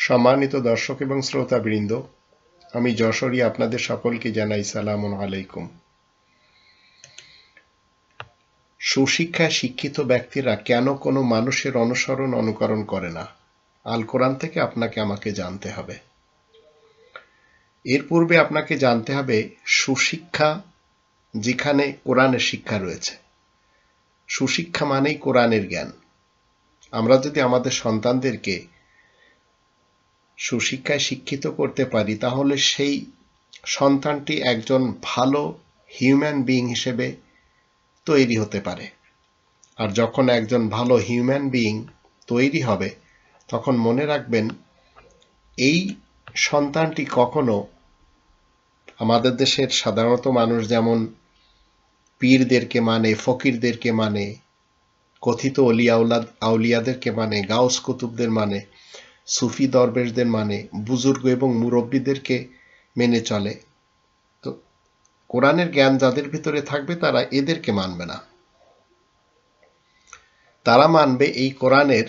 সম্মানিত দর্শক এবং শ্রোতাবৃন্দ, আমি যশোরী আপনাদের সকলকে জানাই সালাম আলাইকুম। সুশিক্ষায় শিক্ষিত ব্যক্তিরা কেন কোনো মানুষের অনুসরণ অনুকরণ করে না? আল কোরআন থেকে আপনাকে আমাকে জানতে হবে। এর পূর্বে আপনাকে জানতে হবে, সুশিক্ষা যেখানে কোরআনের শিক্ষা রয়েছে। সুশিক্ষা মানেই কোরআনের জ্ঞান। আমরা যদি আমাদের সন্তানদেরকে সুশিক্ষায় শিক্ষিত করতে পারি, তাহলে সেই সন্তানটি একজন ভালো হিউম্যান বিইং হিসেবে তৈরি হতে পারে। আর যখন একজন ভালো হিউম্যান বিইং তৈরি হবে, তখন মনে রাখবেন, এই সন্তানটি কখনো আমাদের দেশের সাধারণত মানুষ যেমন পীরদেরকে মানে ফকিরদেরকে মানে কথিত অলিয়া আউলিয়াদেরকে মানে গাউস কুতুবদের মানে সুফি দরবেশদের মানে বুজুর্গ এবং মুরব্বীদেরকে মেনে চলে। তো কোরআনের জ্ঞান যাদের ভিতরে থাকবে তারা এদেরকে মানবে না। তারা মানবে এই কোরআনের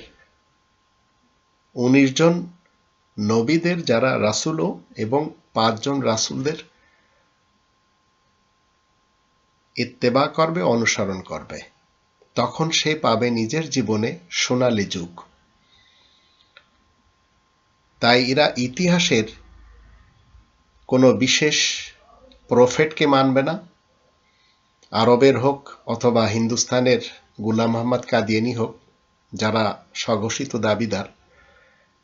উনিশ জন নবীদের যারা রাসুলও এবং পাঁচজন রাসুলদের ইত্তেবা করবে, অনুসরণ করবে। তখন সে পাবে নিজের জীবনে সোনালী যুগ। তাই এরা ইতিহাসের কোনো বিশেষ প্রফেটকে মানবে না। আরবের হোক অথবা হিন্দুস্তানের গুলাম মোহাম্মদ কাদিয়ানি হোক, যারা স্বঘোষিত দাবিদার,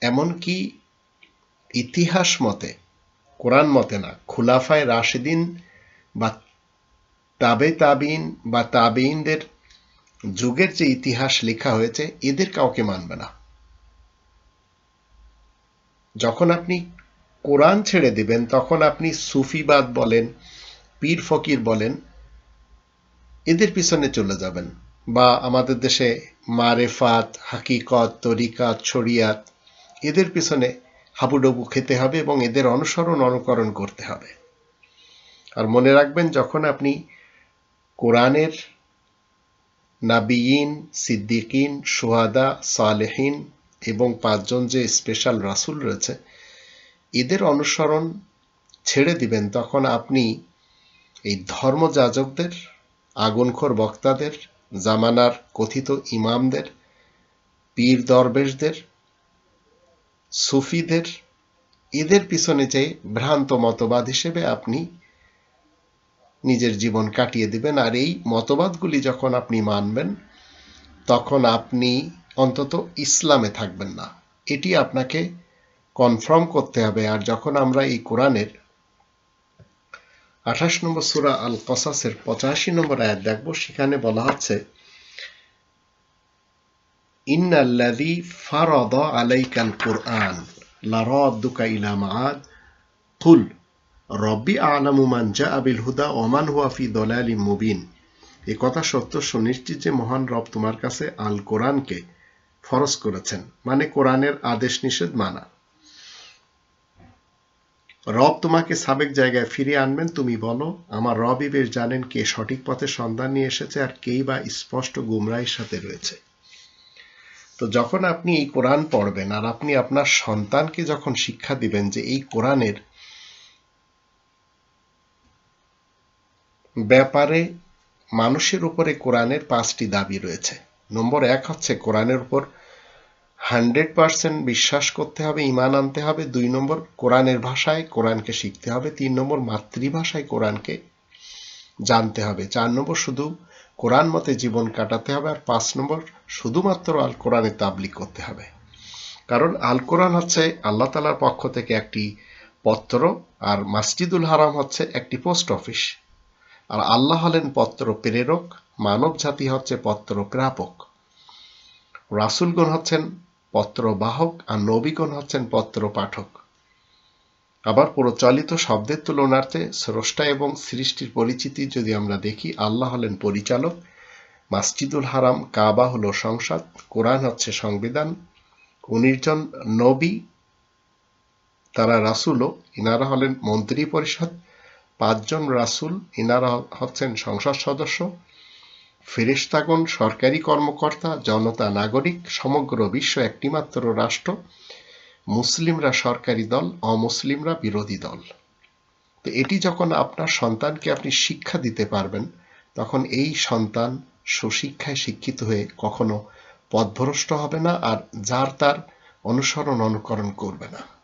এমনকি ইতিহাস মতে, কোরআন মতে না, খুলাফায় রাশেদিন বা তাবে তাবিন বা তাবিনদের যুগের যে ইতিহাস লেখা হয়েছে, এদের কাউকে মানবে না। যখন আপনি কোরআন ছেড়ে দিবেন, তখন আপনি সুফিবাদ বলেন, পীর ফকির বলেন, এদের পিছনে চলে যাবেন। বা আমাদের দেশে মারেফাত, হাকিকত, তরিকাত, শরিয়াত, এদের পিছনে হাবুডুবু খেতে হবে এবং এদের অনুসরণ, অনুকরণ করতে হবে। আর মনে রাখবেন, যখন আপনি কোরআনের নাবিয়িন, সিদ্দিকিন, সোহাদা, সালেহীন এবং পাঁচজন যে স্পেশাল রাসুল রয়েছে, এদের অনুসরণ ছেড়ে দিবেন। তখন আপনি এই ধর্মযাজকদের, আগুনখোর বক্তাদের, জামানার কথিত ইমামদের, পীর দরবেশদের, সুফিদের, এদের পিছনে যে ভ্রান্ত মতবাদ হিসেবে আপনি নিজের জীবন কাটিয়ে দিবেন, আর এই মতবাদগুলি যখন আপনি মানবেন, তখন আপনি অন্তত ইসলামে থাকবেন না। এটি আপনাকে কনফার্ম করতে হবে। আর যখন আমরা এই কোরআনের আঠাশ নম্বর সুরা আল কসাসের পঁচাশি নম্বর আয়াত দেখব, সেখানে বলা হচ্ছে ইন্নাল্লাযী ফারাদ আলাইকাল কুরআন লারাদ্দুকা ইলা মাআদ, কুল, রব্বি আলামু মান জাআ বিল হুদা ওয়া মান হুয়া ফি দালালিম মুবিন। এ কথা সত্য, সুনিশ্চিত যে মহান রব তোমার কাছে আল কোরআনকে ফরজ করেছেন মানে কোরআনের আদেশ নিষেধ মানা। রব তোমাকে সাবেক জায়গায় ফিরিয়ে আনবেন, তুমি বলো, আমার রবই বেশ জানেন কে সঠিক পথে সন্ধান নিয়ে এসেছে আর কেই বা স্পষ্ট গুমরাহির সাথে রয়েছে। তো যখন আপনি এই কোরআন পড়বেন আর আপনি আপনার সন্তানকে যখন শিক্ষা দিবেন যে এই কোরআনের ব্যাপারে মানুষের উপরে কোরআনের পাঁচটি দাবি রয়েছে নম্বর এক হচ্ছে কোরআনের উপর হান্ড্রেড পার্সেন্ট বিশ্বাস করতে হবে ইমান আনতে হবে। দুই নম্বর, কোরআনের ভাষায় কোরআনকে শিখতে হবে। তিন নম্বর, মাতৃভাষায় কোরআনকে জানতে হবে। চার নম্বর, শুধু কোরআন মতে জীবন কাটাতে হবে। আর পাঁচ নম্বর, শুধুমাত্র আল কোরআনে তাবলিক করতে হবে। কারণ আল কোরআন হচ্ছে আল্লাহ তালার পক্ষ থেকে একটি পত্র, আর মাসজিদুল হারাম হচ্ছে একটি পোস্ট অফিস। আর আল্লাহ হলেন পত্র প্রেরক মানব জাতি হচ্ছে পত্র প্রাপক রাসুলগণ হচ্ছেন পত্র বাহক আর নবীগণ হচ্ছেন পত্র পাঠক আবার প্রচলিত শব্দের তুলনার্থে স্রষ্টা এবং সৃষ্টির পরিচিতি যদি আমরা দেখি, আল্লাহ হলেন পরিচালক। মাসজিদুল হারাম, কাবা হলো সংসদ, কোরআন হচ্ছে সংবিধান। উনিশ জন নবী, তারা রাসুলও ইনারা হলেন মন্ত্রী পরিষদ। পাঁচজন রাসুল, ইনারা হচ্ছেন সংসদ সদস্য। ফেরেশতাগণ, সরকারি কর্মকর্তা, জনতা, নাগরিক, সমগ্র বিশ্ব একটিমাত্র রাষ্ট্র, মুসলিমরা সরকারি দল, অমুসলিমরা বিরোধী দল। তো এটি যখন আপনার সন্তানকে আপনি শিক্ষা দিতে পারবেন, তখন এই সন্তান সুশিক্ষায় শিক্ষিত হয়ে কখনো পথভ্রষ্ট হবে না আর যার তার অনুসরণ অনুকরণ করবে না।